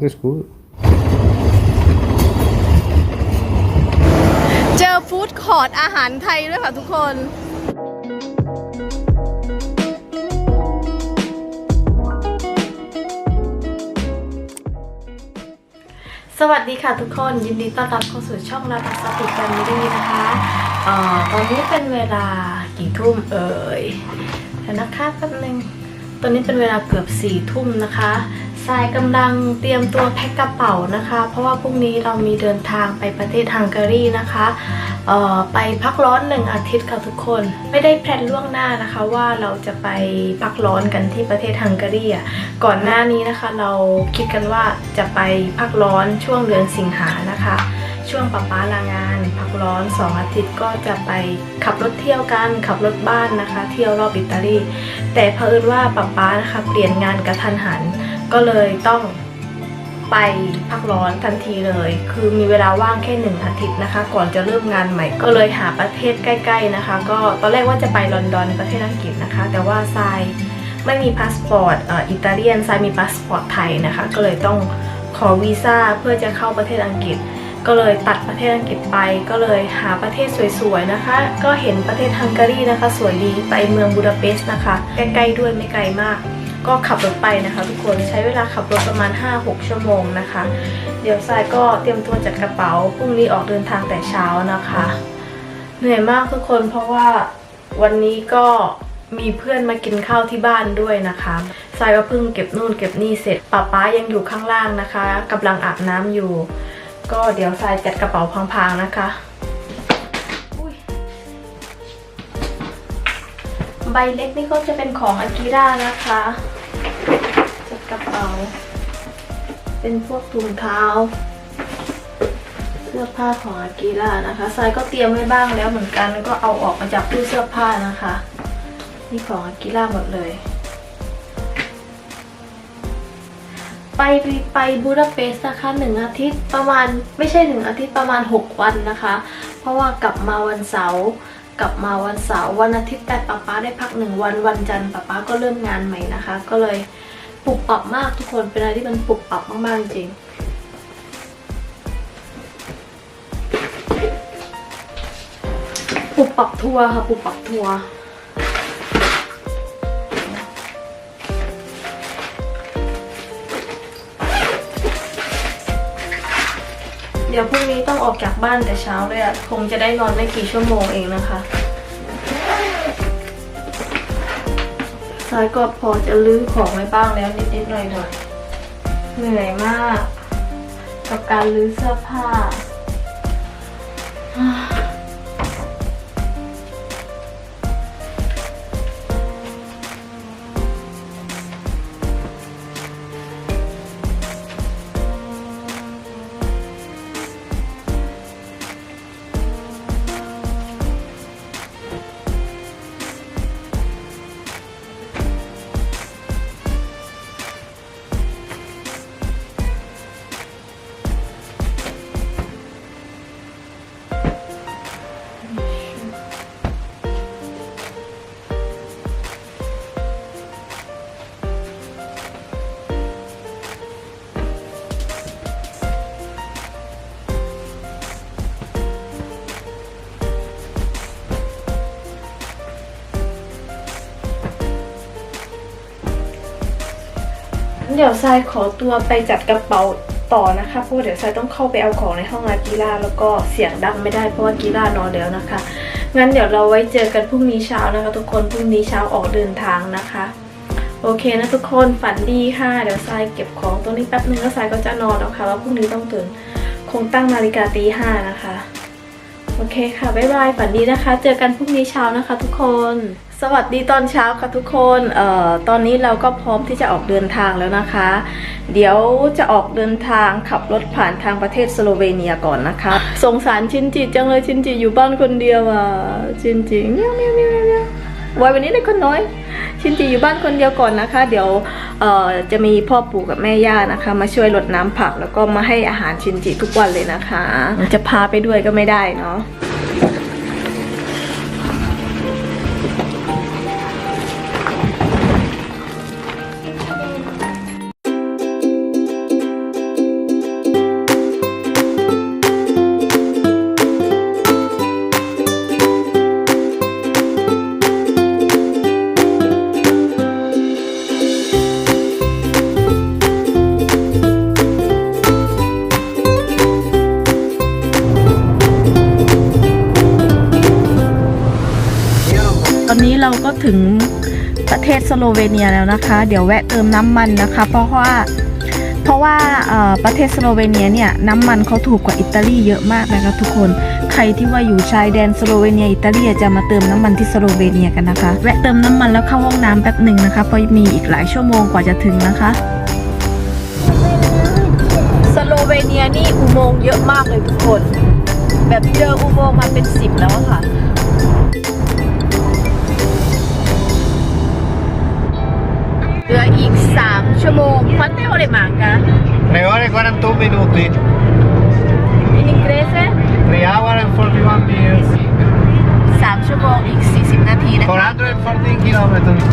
allt är skor. เจอฟู้ดคอร์ทอาหารไทยด้วยค่ะทุกคน สวัสดีค่ะทุกคนยินดีต้อนรับเข้าสู่ช่องนาตาสติแฟมิลี่นะคะเอ่อตอนนี้เป็นเวลากี่ทุ่มเอ่ยเดี๋ยวนะคะแป๊บนึงตอนนี้เป็นเวลาเกือบสี่ทุ่มนะคะ ทรายกำลังเตรียมตัวแพ็คกระเป๋านะคะ เพราะว่าพรุ่งนี้เรามีเดินทางไปประเทศฮังการีนะคะไปพักร้อนหนึ่งอาทิตย์ค่ะทุกคน ไม่ได้แพลนล่วงหน้านะคะว่าเราจะไปพักร้อนกันที่ประเทศฮังการีอะก่อนหน้านี้นะคะ เราคิดกันว่าจะไปพักร้อนช่วงเดือนสิงหานะคะ ช่วงป๊าป๊าลางาน พักร้อน2อาทิตย์ก็จะไปขับรถเที่ยวกันขับรถบ้านนะคะ เที่ยวรอบอิตาลีแต่เผอิญว่าป๊าป๊านะคะเปลี่ยนงานกระทันหัน ก็เลยต้องไปพักร้อนทันทีเลย คือมีเวลาว่างแค่หนึ่งอาทิตย์นะคะ ก่อนจะเริ่มงานใหม่ ก็เลยหาประเทศใกล้ ๆนะคะ ก็ตอนแรกว่าจะไปลอนดอนประเทศอังกฤษนะคะ แต่ว่าทรายไม่มีพาสปอร์ตอ่ออิตาเลียนทรายมีพาสปอร์ตไทยนะคะ ก็เลยต้องขอวีซ่าเพื่อจะเข้าประเทศอังกฤษ ก็เลยตัดประเทศอังกฤษไป ก็เลยหาประเทศสวยๆนะคะ ก็เห็นประเทศฮังการีนะคะ สวยดีไปเมืองบูดาเปสต์นะคะ ใกล้ๆด้วยไม่ไกลมาก ก็ขับรถไปนะคะ ทุกคนใช้เวลาขับรถประมาณ 5-6 ชั่วโมงนะคะ เดี๋ยวทรายก็เตรียมตัวจัดกระเป๋าพรุ่งนี้ออกเดินทางแต่เช้านะคะ เหนื่อยมากทุกคนเพราะว่าวันนี้ก็มีเพื่อนมากินข้าวที่บ้านด้วยนะคะทรายก็เพิ่งเก็บนู่นเก็บนี่เสร็จป้าป๊ายังอยู่ข้างล่างนะคะกำลังอาบน้ำอยู่ ก็เดี๋ยวทรายจัดกระเป๋าพังๆนะคะ ใบเล็กนี่ก็จะเป็นของอากิระนะคะจัดกระเป๋า เป็นพวกถุงเท้า เสื้อผ้าของอากิระนะคะทรายก็เตรียมไว้บ้างแล้วเหมือนกันก็เอาออกมาจากตู้เสื้อผ้านะคะ นี่ของอากิระหมดเลย ไปไปบูดาเปสต์นะคะหนึ่งอาทิตย์ประมาณไม่ใช่หนึ่งอาทิตย์ประมาณ 6 วันนะคะ เพราะว่ากลับมาวันเสาร์ กลับมาวันเสาร์วันอาทิตย์แต่ป๊าป๊าได้พักหนึ่งวันวันจันทร์ป๊าป๊าก็เริ่มงานใหม่นะคะ ก็เลยปรับปรับมากทุกคนเป็นอะไรที่มันปรับปรับมากๆจริงปุบปับทัวร์ค่ะปุบปับทัวร์ เดี๋ยวพรุ่งนี้ต้องออกจากบ้านแต่เช้าเลยอะคงจะได้นอนไม่กี่ชั่วโมงเองนะคะซ้ายก็พอจะลื้อของไว้บ้างแล้วนิดๆหน่อยๆเหนื่อยมาก กับการลื้อเสื้อผ้า ดี๋ยวทรายขอตัวไปจัดกระเป๋าต่อนะคะเพราะว่าเดี๋ยวทรายต้องเข้าไปเอาของในห้องอากีฬาแล้วก็เสียงดังไม่ได้เพราะว่ากีฬานอนแล้วนะคะ งั้นเดี๋ยวเราไว้เจอกันพรุ่งนี้เช้านะคะ ทุกคนพรุ่งนี้เช้าออกเดินทางนะคะ โอเคนะทุกคนฝันดีค่ะเดี๋ยวทรายเก็บของตรงนี้แป๊บนึงแล้วทรายก็จะนอนแล้วค่ะว่าพรุ่งนี้ต้องตื่นคงตั้งนาฬิกาตีห้านะคะโอเคค่ะบ๊ายบายฝันดีนะคะ เจอกันพรุ่งนี้เช้านะคะ ทุกคน สวัสดีตอนเช้าค่ะทุกคนเอ่อตอนนี้เราก็พร้อมที่จะออกเดินทางแล้วนะคะ เดี๋ยวจะออกเดินทางขับรถผ่านทางประเทศสโลเวเนียก่อนนะคะ สงสารชินจิจังเลยชินจิอยู่บ้านคนเดียวอะชินจิเมียวเมียวเมียวเมียวไว้วันนี้เลยคนน้อย ชินจิอยู่บ้านคนเดียวก่อนนะคะ เดี๋ยวเอ่อจะมีพ่อปู่กับแม่ย่านะคะ มาช่วยรดน้ำผักแล้วก็มาให้อาหารชินจิทุกวันเลยนะคะ จะพาไปด้วยก็ไม่ได้เนาะ เราก็ถึงประเทศสโลเวเนียแล้วนะคะ เดี๋ยวแวะเติมน้ำมันนะคะ เพราะว่าเพราะว่าประเทศสโลเวเนียเนี่ยน้ำมันเขาถูกกว่าอิตาลีเยอะมากนะคะทุกคนใครที่ว่าอยู่ชายแดนสโลเวเนียอิตาลีจะมาเติมน้ำมันที่สโลเวเนียกันนะคะ แวะเติมน้ำมันแล้วเข้าห้องน้ำแป๊บหนึ่งนะคะเพราะมีอีกหลายชั่วโมงกว่าจะถึงนะคะสโลเวเนียนี่อุโมงค์เยอะมากเลยทุกคน แบบเจออุโมงค์มาเป็นสิบแล้วค่ะ เหลืออีก 3 ชั่วโมง Quante ore manca? 3 ore e 41 minuti. In inglese? 3 hour and 41 minutes. 3 ชั่วโมงอีก 40 นาทีนะคะ 414 kilometers.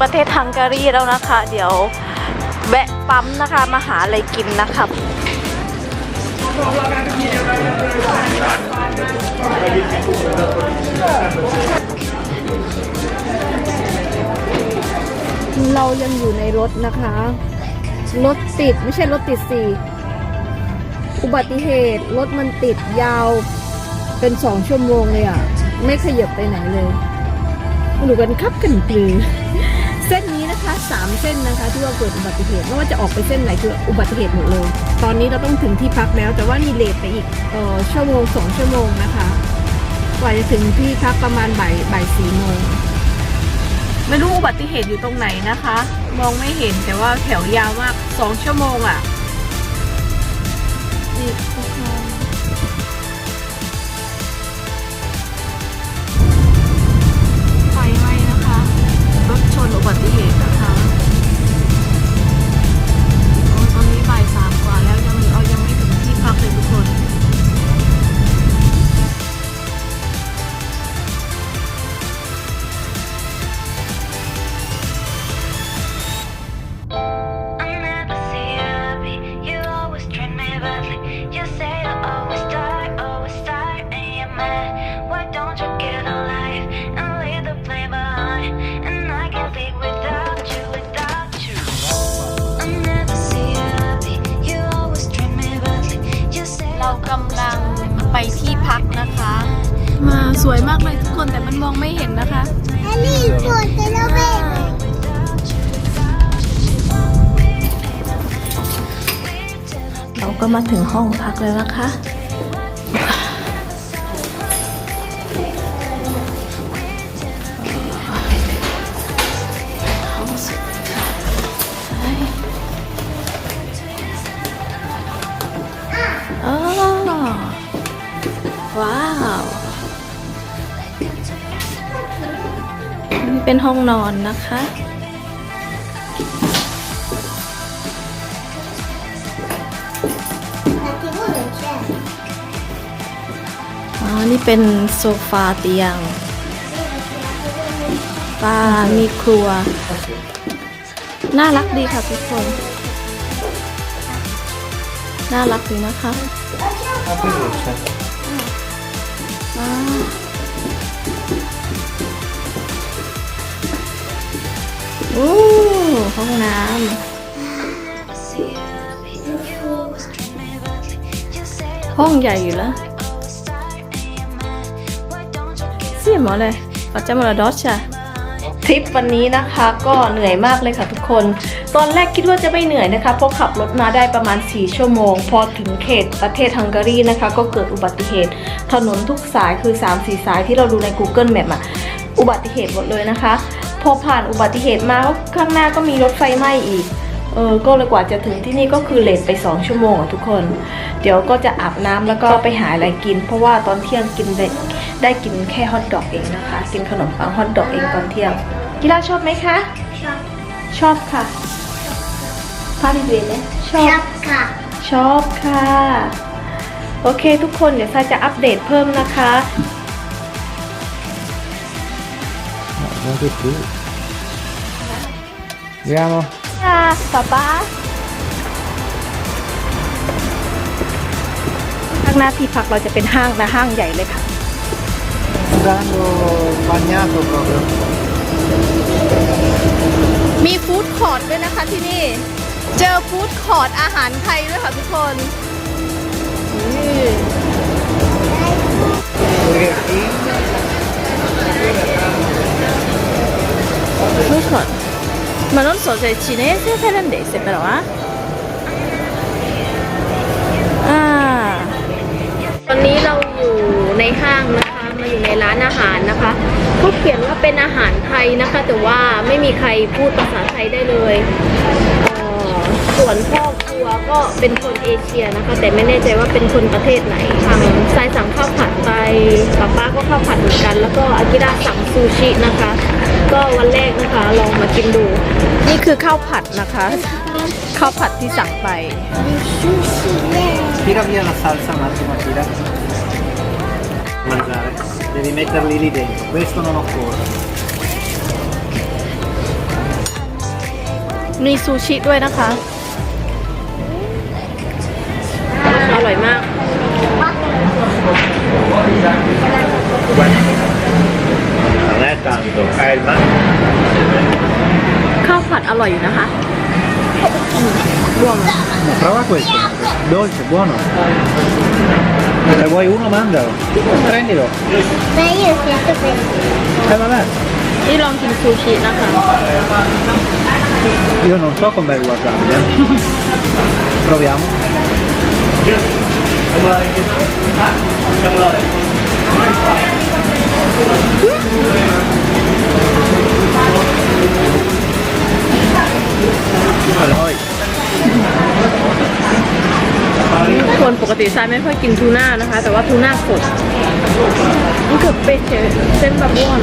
ประเทศฮังการีแล้วนะคะ เดี๋ยวแวะปั๊มนะคะมาหาอะไรกินนะคะเรายังอยู่ในรถนะคะ รถติดไม่ใช่รถติดสี่อุบัติเหตุรถมันติดยาวเป็นสองชั่วโมงเลยอะ ไม่ขยับไปไหนเลยหนูกันครับกันปลือ 3 เส้นนะคะ ที่ว่าเกิดอุบัติเหตุไม่ว่าจะออกไปเส้นไหนคืออุบัติเหตุหมดเลย ตอนนี้เราต้องถึงที่พักแล้ว แต่ว่ามีเลทไปอีกเออชั่วโมงสองชั่วโมงนะคะกว่าจะถึงที่พักประมาณบ่ายบ่ายสี่โมงไม่รู้อุบัติเหตุอยู่ตรงไหนนะคะ มองไม่เห็นแต่ว่าแถวยาวมากสองชั่วโมงอะ่ะนี่ สวยมากเลยทุกคนแต่มันมองไม่เห็นนะคะเราก็มาถึงห้องพักแล้วนะคะ เป็นห้องนอนนะคะ อ๋อ นี่เป็นโซฟาเตียงปามีครัว น่ารักดีค่ะทุกคน น่ารักดีนะคะว้า อู้ห้องน้ำห้องใหญ่อยู่แล้วเสียหมอเลยปัจจามาลาดอชอะทริปวันนี้นะคะก็เหนื่อยมากเลยค่ะทุกคน ตอนแรกคิดว่าจะไม่เหนื่อยนะคะ เพราะขับรถมาได้ประมาณ 4 ชั่วโมง พอถึงเขตประเทศฮังการีนะคะ ก็เกิดอุบัติเหตุ ถนนทุกสายคือ 3-4 สายที่เราดูใน Google Map อะอุบัติเหตุหมดเลยนะคะ พอผ่านอุบัติเหตุมาข้างหน้าก็มีรถไฟไหม้อีก เออ ก็เลยกว่าจะถึงที่นี่ก็คือเลทไป2ชั่วโมงอะทุกคน เดี๋ยวก็จะอาบน้ำแล้วก็ไปหาอะไรกิน เพราะว่าตอนเที่ยงกินได้ได้กินแค่ฮอทดอกเองนะคะ กินขนมปังฮอทดอกเองตอนเที่ยงกีฬาชอบไหมคะ ชอบค่ะพาดิเวเนี่ยชอบค่ะ ชอบค่ะ โอเคทุกคนเดี๋ยวซายจะอัปเดตเพิ่มนะคะ Non che più. Andiamo. ค่ะป๊าป๊าข้างหน้าที่พักเราจะเป็นห้างนะห้างใหญ่เลยค่ะ Stanno bagnato proprio. มีฟู้ดคอร์ทด้วยนะคะที่นี่ เจอฟู้ดคอร์ทอาหารไทยด้วยค่ะทุกคนนี่ Spaghetti. ฟู้ ดคอร์ทมา non so se è cinese o thailandese però eh ตอนนี้เราอยู่ในห้างนะคะมาอยู่ในร้านอาหารนะคะเขาเขียนว่าเป็นอาหารไทยนะคะ แต่ว่าไม่มีใครพูดภาษาไทยได้เลยส่วนพ่อครัวก็เป็นคนเอเชียนะคะ แต่ไม่แน่ใจว่าเป็นคนประเทศไหนทางทรายสั่งข้าวผัดไปป้าป้าก็ข้าวผัดเหมือนกัน แล้วก็อากิระสั่งซูชินะคะ ก็วันแรกนะคะ ลองมากินดู นี่คือข้าวผัดนะคะ ข้าวผัดที่สั่งไป Tira via la salsa un attimo, tira. Mangiare. Devi metterli lì dentro. Questo non occorre. มีซูชิด้วยนะคะ ร่อยอยู่นะคะรวม Prova questo. Dolce, buono. Se vuoi uno mandalo. Prendilo. Ma io sento questo. Eh vabbè. นี่ลองกินซูชินะคะ Io non so com'è il wasabi. eh. Proviamo. คนปกติซายไม่ค่อยกินทูน่านะคะ แต่ว่าทูน่าสดมันเกือบเป็ดเส้นบะบ้วน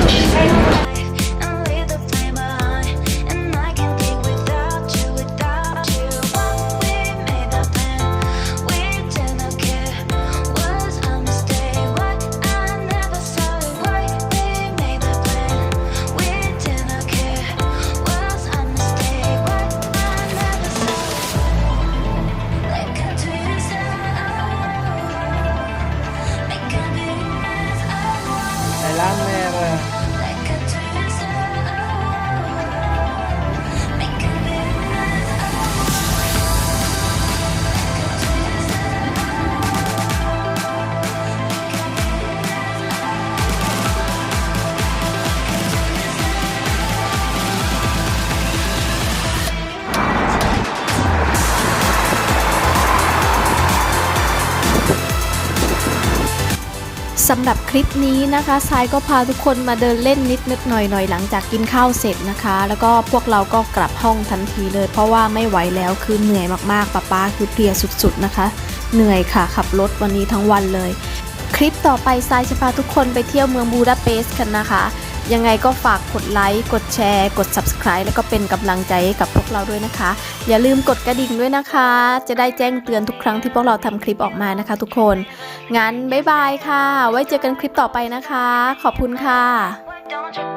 สำหรับคลิปนี้นะคะทรายก็พาทุกคนมาเดินเล่นนิดนิดหน่อยหน่อยหลังจากกินข้าวเสร็จนะคะ แล้วก็พวกเราก็กลับห้องทันทีเลย เพราะว่าไม่ไหวแล้วคือเหนื่อยมากๆป้าป้าคือเพลียสุดๆนะคะ เหนื่อยค่ะขับรถวันนี้ทั้งวันเลย คลิปต่อไปทรายจะพาทุกคนไปเที่ยวเมืองบูดาเปสต์กันนะคะ ยังไงก็ฝากกดไลค์ กดแชร์ กด subscribe แล้วก็เป็นกำลังใจให้กับพวกเราด้วยนะคะ อย่าลืมกดกระดิ่งด้วยนะคะ จะได้แจ้งเตือนทุกครั้งที่พวกเราทำคลิปออกมานะคะ ทุกคน งั้นบ๊ายบายค่ะ ไว้เจอกันคลิปต่อไปนะคะ ขอบคุณค่ะ